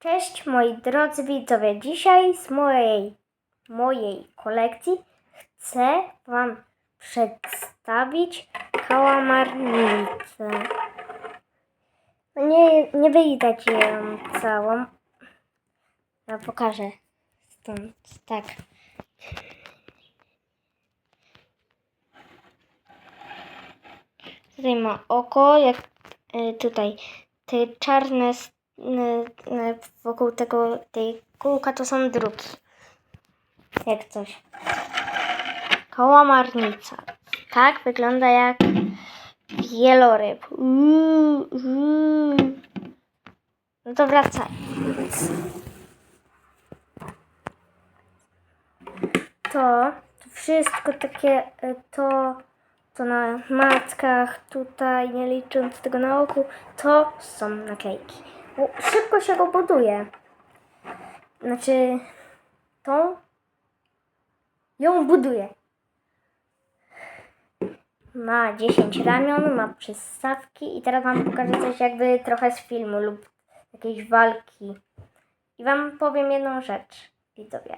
Cześć moi drodzy widzowie. Dzisiaj z mojej, mojej kolekcji chcę Wam przedstawić kałamarnicę. No Nie, nie widać ją całą. Ja pokażę stąd. Tak. Tutaj ma oko, jak y, tutaj te czarne wokół tego tej kółka to są druki. Jak coś. Kałamarnica. Tak wygląda jak wieloryb. Uuu, uuu. No to wracając. To, to wszystko takie y, to to na matkach, tutaj, nie licząc tego na oku, to są naklejki. Szybko się go buduje. Znaczy, tą ją buduje. Ma 10 ramion, ma przystawki i teraz Wam pokażę coś jakby trochę z filmu lub jakiejś walki. I Wam powiem jedną rzecz, widzowie.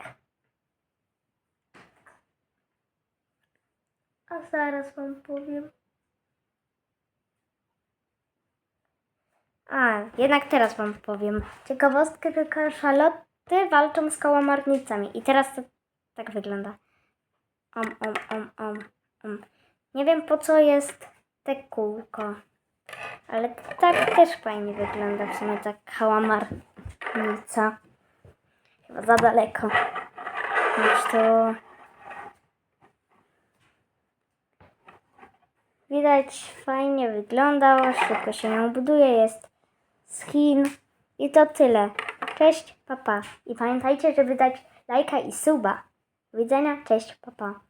A zaraz wam powiem. A, jednak teraz wam powiem. Ciekawostkę tylko szaloty walczą z kałamarnicami. I teraz to tak wygląda. Om, om, om, om, om. Nie wiem po co jest te kółko. Ale tak też fajnie wygląda w sumie ta kałamarnica. Chyba za daleko. Więc to... Widać, fajnie wygląda, szybko się ją buduje, jest z Chin. I to tyle. Cześć, papa. I pamiętajcie, żeby dać lajka i suba. Do widzenia, cześć, papa.